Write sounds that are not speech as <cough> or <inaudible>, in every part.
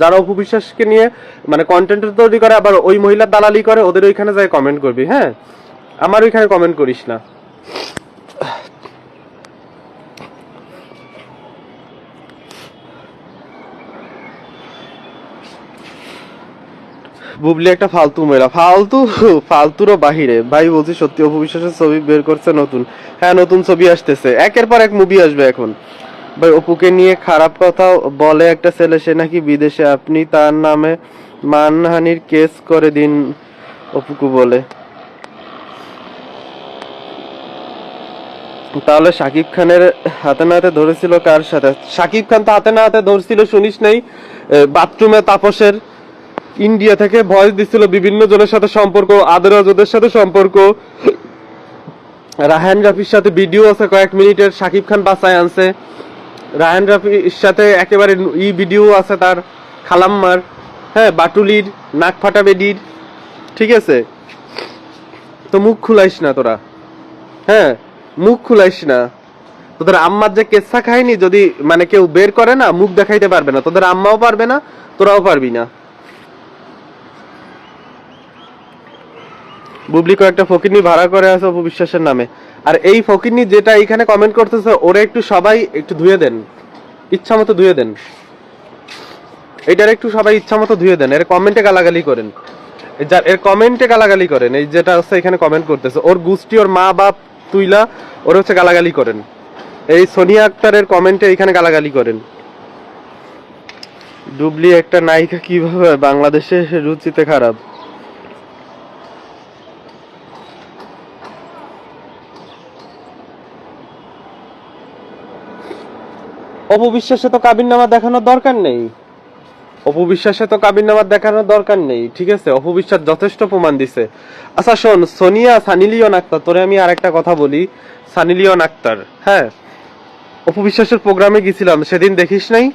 যারা অপু বিশ্বাসকে নিয়ে মানে কন্টেন্ট তৈরি করে, আবার ওই মহিলার দালালি করে, ওদের ওইখানে যাই কমেন্ট করবি হ্যাঁ? আমার ওইখানে কমেন্ট করিস না। বুবলি, একটা ফালতু মেয়েরা ফালতু, ফালতুরও বাহিরে। ভাই, বলছি সত্যি অপু বিশ্বাসের ছবি বের করছে নতুন। হ্যাঁ নতুন ছবি আসতেছে। একের পর এক মুভি আসবে এখন। ভাই, অপুকে নিয়ে খারাপ কথা বলে একটা ছেলে, সে নাকি বিদেশে। আপনি তার নামে মানহানির কেস করে দিন, অপুকু বলে। তাহলে শাকিব খানের হাতে না হাতে ধরেছিল কার সাথে? শাকিব খান তো হাতে না হাতে ধরছিল, শুনিস নাই? বাথরুমে তাপসের ইন্ডিয়া থেকে ভয়েস দিছিল বিভিন্ন জনের সাথে সম্পর্ক, আদর ওদের সাথে সম্পর্ক। রাহান রাফির সাথে ভিডিও আছে কয়েক মিনিটের শাকিব খান বাসায় আনছে। রাহান রাফির সাথে একেবারে ই ভিডিও আছে তার খালাম্মার হ্যাঁ বাটুলির নাক ফাটা বেডির ঠিক আছে? তো মুখ খুলাইস না তোরা। হ্যাঁ মুখ খুলাইস না। তোদের আম্মার যে কেসা খায়নি যদি মানে কেউ বের করে না, মুখ দেখাইতে পারবে না। তোদের আম্মাও পারবে না, তোরাও পারবি না। বুবলি কয়েকটা ফকিরনি ভাড়া করে আছে অপু বিশ্বাসের নামে। আর এই ফকিরনি যেটা এখানে কমেন্ট করতেছে, ওরা একটু সবাই একটু ধুয়ে দেন। ইচ্ছা মতো ধুয়ে দেন। এটার একটু সবাই ইচ্ছা মতো ধুয়ে দেন। এর কমেন্টে গালাগালি করেন। যার এর কমেন্টে গালাগালি করেন। এই যেটা হচ্ছে এখানে কমেন্ট করতেছে। ওর গুষ্টি ওর মা বাপ তুইলা, ওর হচ্ছে গালাগালি করেন। এই সোনিয়া আক্তারের কমেন্টে এখানে গালাগালি করেন। ডুবলি একটা নায়িকা কীভাবে বাংলাদেশে রুচিতে খারাপ? অপবিশ্বাসে তো কাবিন নামা দেখানোর দরকার নেই। অপবিশ্বাসে তো কাবিন নামা দেখানোর দরকার নেই, ঠিক আছে? অপবিশ্বাস যথেষ্ট প্রমাণ দিছে। আচ্ছা শোন, সোনিয়া সানিলিয়ন আক্তার, তোরে আমি আরেকটা কথা বলি। সানিলিয়ন আক্তার হ্যাঁ? অপবিশ্বাসের প্রোগ্রামে গেছিলাম সেদিন দেখিস নাই?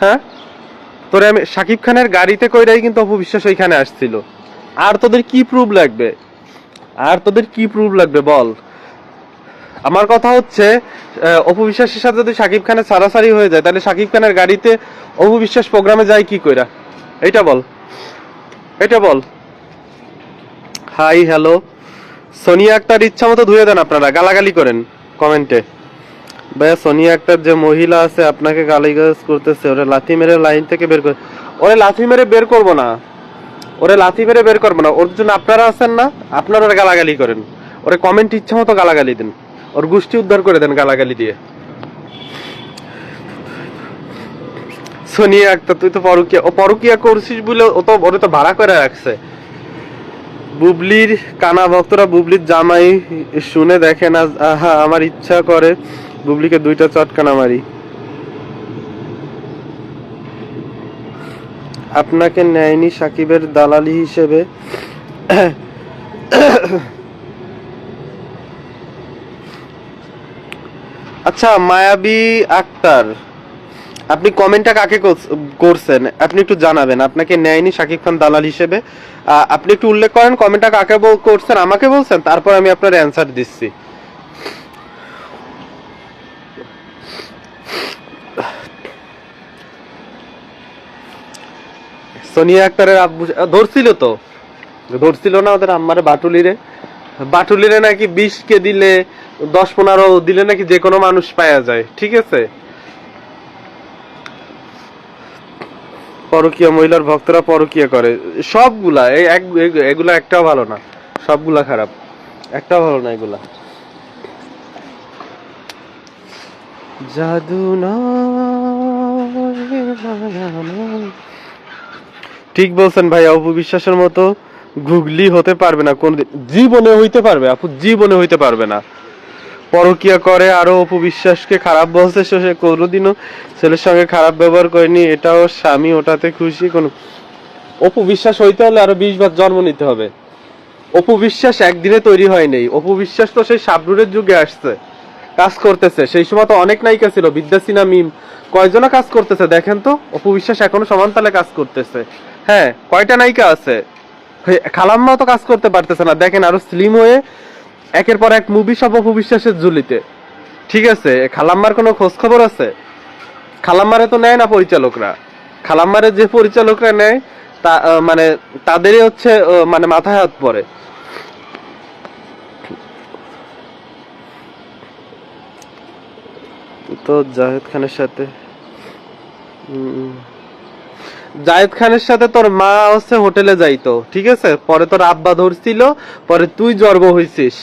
হ্যাঁ? তোরে আমি সাকিব খানের গাড়িতে কইরাই কিন্তু অপবিশ্বাস ওইখানে আসছিল। আর তোদের কি প্রুফ লাগবে? আর তোদের কি প্রুফ লাগবে বল? আমার কথা হচ্ছে আহ, অপু বিশ্বাসের সাথে যদি সাকিব খানের সারাসারি হয়ে যায় তাহলে সাকিব খানের গাড়িতে অপু বিশ্বাস প্রোগ্রামে যায় কি কইরা? এটা বল। এটা বল। Hi hello. সোনিয়া আক্তার ইচ্ছা মতো ধুয়ে দেন আপনারা গালাগালি করেন কমেন্টে। ভাইয়া সোনিয়া আক্তার যে মহিলা আছে আপনাকে গালিগালাজ করতেছে ওরা লাথি মেরে লাইন থেকে বের করে ওরে লাথি মেরে বের করব না। ওরে লাথি মেরে বের করব না। ওর জন্য আপনারা আছেন না? আপনারা গালাগালি করেন। ওরে কমেন্ট ইচ্ছা মতো গালাগালি দেন। ওর গোষ্ঠী উদ্ধার করে দেন গালাগালি দিয়ে। সোনিয়া আক্তার, তুই তো পরকিয়া, ও পরকিয়া করছিস বলে ও তো, ওরে তো ভাড়া করে রাখছে। বুবলির কানা ভক্তরা বুবলির জামাই শুনে দেখে না, আহা, আমার ইচ্ছা করে বুবলিকে দুইটা চটকানা মারি। আপনাকে নেয়নি সাকিবের দালালি হিসেবে। আচ্ছা মায়াবী আক্তার, আপনি কমেন্টটা কাকে করছেন? আপনি একটু জানাবেন, আপনাকে নেয়নি শাকিব খান দালাল হিসেবে। আপনি একটু উল্লেখ করেন কমেন্টটা কাকে করছেন, আমাকে বলছেন, তারপর আমি আপনার অ্যান্সার দিচ্ছি। সোনিয়া আক্তারের আব্বু, ধরছিল তো? ধরছিল না ওদের আম্মারে বাটুলিরে? বাটুলিরে নাকি বিশ কে দিলে দশ পনেরো দিলে নাকি যে কোনো মানুষ পাওয়া যায়, ঠিক আছে? পরকীয় মহিলার ভক্তরা পরকীয় করে। সবগুলা এগুলা একটাও ভালো না, সবগুলা খারাপ। একটাও ভালো না এগুলা। জাদু নয়। ঠিক বলছেন ভাই অপু বিশ্বাসের মতো গুগলি হতে পারবে না, কোনদিন। জীবনে হইতে পারবে, আপু, জীবনে হইতে পারবে না। পরকিয়া করে, আরও অপু বিশ্বাসকে খারাপ বলছে, সে কোনোদিনও ছেলের সঙ্গে খারাপ ব্যবহার করেনি, এটাও স্বামী ওটাতে খুশি, কোন অপু বিশ্বাস হইতে হলে আরও বিশ বার জন্ম নিতে হবে। অপু বিশ্বাস একদিনে তৈরি হয়নি অপু বিশ্বাস তো সেই সাবরুরের যুগে আসছে, কাজ করতেছে, সেই সময় তো অনেক নায়িকা ছিল বিদ্যাসিনা মিম কয়জনা কাজ করতেছে, দেখেন তো, অপু বিশ্বাস এখনও সমান তালে কাজ করতেছে। হ্যাঁ কয়টা নায়িকা আছে? খালাম্মাও তো কাজ করতে পারতেছে না, দেখেন আরও স্লিম হয়ে একের পর এক মুভি সব অপু বিশ্বাসের ঝুলিতে। ঠিক আছে খালাম্মার কোনো খোঁজ খবর আছে? খালাম্মারে তো নেয় না পরিচালকরা। খালাম্মারে যে পরিচালকরা নেয়, তা মানে তাদেরই হচ্ছে মানে মাথায় হাত পড়ে। তো জাহেদ খানের সাথে জায়েদ খানের সাথে তোর মা হচ্ছে হোটেলে যাইতো, ঠিক আছে? পরে তোর আব্বা ধরছিল, পরে তুই জন্ম হইছিস।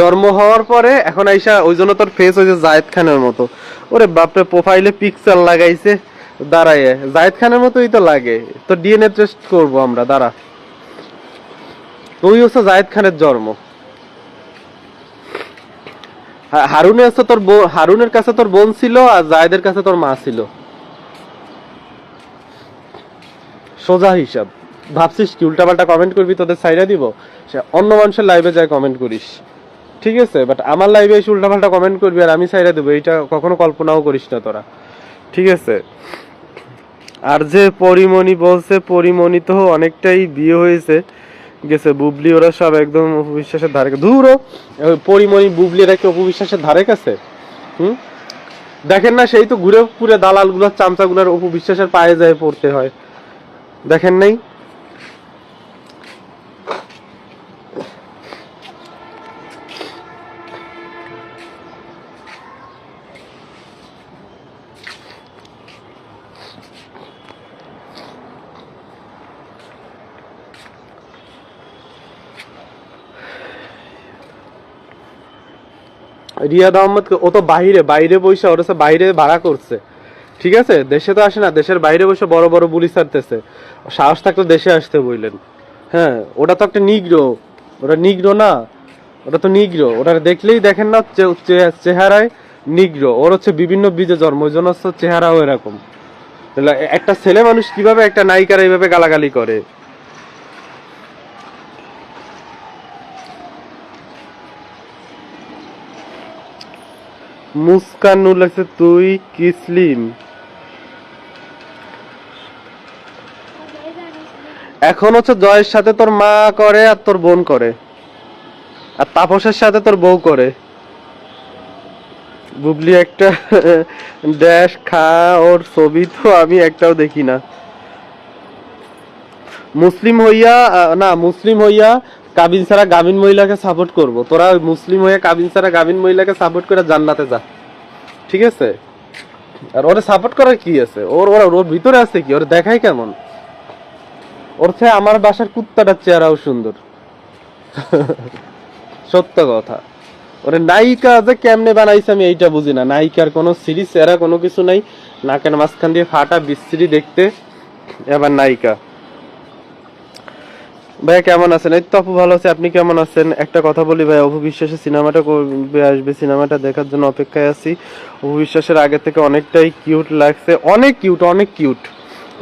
জন্ম হওয়ার পরে এখন আইসা ওই জন্য তোর ফেস হয়েছে জায়েদ খানের মতো। ওরে বাপরে প্রোফাইলে পিকচার লাগাইছে, দাঁড়ায়। জায়েদ খানের মতোই তো লাগে। তো ডিএনএ টেস্ট করব আমরা, দাঁড়া। তুই হচ্ছে জায়েদ খানের জন্ম। হারুনে হচ্ছে তোর হারুনের কাছে তোর বোন ছিল আর জায়েদের কাছে তোর মা ছিল। সোজা হিসাব। ভাবছিস কি, উল্টাপাল্টা কমেন্ট করবি তোদের সাইডা দিব? সে অন্য মানুষের লাইভে যায় কমেন্ট করিস। ঠিক আছে বাট আমার লাইভে এসে উল্টাপাল্টা কমেন্ট করবি আর আমি সাইডে দেবো। এইটা কখনো কল্পনাও করিস না তোরা। ঠিক আছে? আর যে পরিমণি বলছে, পরিমণি তো অনেকটাই বিয়ে হয়েছে। গেছে, বুবলি ওরা সব একদম অপবিশ্বাসের ধারে দূর পরিমণি, বুবলি এরা কি অপবিশ্বাসের ধারে কাছে হুম? দেখেন না, সেই তো ঘুরে ঘুরে দালালগুলার চামচা গুলার অপবিশ্বাসের পায়ে যায় পড়তে হয়। দেখেন নাই? রিয়াদ আহমদ ও তো বাইরে বাইরে বসে ওর বাইরে ভাড়া করছে। ঠিক আছে? দেশে তো আসে না, দেশের বাইরে বসে বড় বড় বুলি ছাড়তেছে। সাহস থাকলে দেশে আসতে বললেন হ্যাঁ ওটা তো একটা নিগ্রো, ওটা নিগ্রো না, ওটা তো নিগ্রো। ওটা দেখলেই দেখেন না চেহারায় নিগ্রো। ওর হচ্ছে বিভিন্ন বীজে জন্ম, ওই জন্য চেহারাও এরকম। একটা ছেলে মানুষ কীভাবে একটা নায়িকার এইভাবে গালাগালি করে? মুস্কানুল আছে, তুই কিসলিম এখন হচ্ছে জয়ের সাথে তোর মা করে আর তোর বোন করে। আর তাপসের সাথে তোর বউ করে। বুবলি একটা <laughs> ড্যাশ খা, ওর ছবি তো আমি একটাও দেখি না। মুসলিম হইয়া না, মুসলিম হইয়া কাবিন ছাড়া গামিন মহিলাকে সাপোর্ট করব। তোরা মুসলিম হয়ে কাবিন ছাড়া গামিন মহিলাকে সাপোর্ট করে জান্নাতে যা। ঠিক আছে? আর ওরে সাপোর্ট করার কি আছে? ওর ওর ওর ভিতরে আছে কি? ওর দেখাই কেমন? ওর চেয়ে আমার বাসার কুত্তাটার চেহারাও সুন্দর। <laughs> সত্য কথা। ওরে নায়িকা যে কেমনে বানাইছে আমি এইটা বুঝি না। নায়িকার কোনো সিরিজ, এরা কোনো কিছু নাই। নাকের মাঝখান দিয়ে ফাটা, বিশ্রী দেখতে। এবার নায়িকা। ভাইয়া, কেমন আছেন? এই তো আপু ভালো আছে, আপনি কেমন আছেন? একটা কথা বলি ভাই অপু বিশ্বাসের সিনেমাটা করবে আসবে? সিনেমাটা দেখার জন্য অপেক্ষায় আছি। অপু বিশ্বাসের আগে থেকে অনেকটাই কিউট লাগছে। অনেক কিউট অনেক কিউট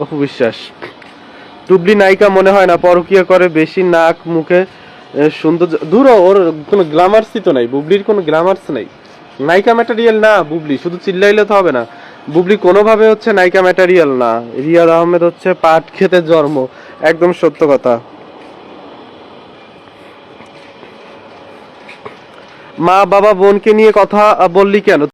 অপু বিশ্বাস। টুবলি নায়িকা মনে হয় না, পরকিয়া করে বেশি নাক, মুখে সুন্দর দূর ওর কোনো গ্লামার্সই তো নাই, বুবলির কোনো গ্লামার্স নাই। নায়িকা ম্যাটেরিয়াল না, বুবলি, শুধু চিল্লাইলে তো হবে না। বুবলি কোনোভাবে হচ্ছে নায়িকা ম্যাটেরিয়াল না। রিয়াদ আহমেদ হচ্ছে পাট খেতে জন্ম, একদম সত্য কথা। মা বাবা বোনকে নিয়ে কথা বললি কেন?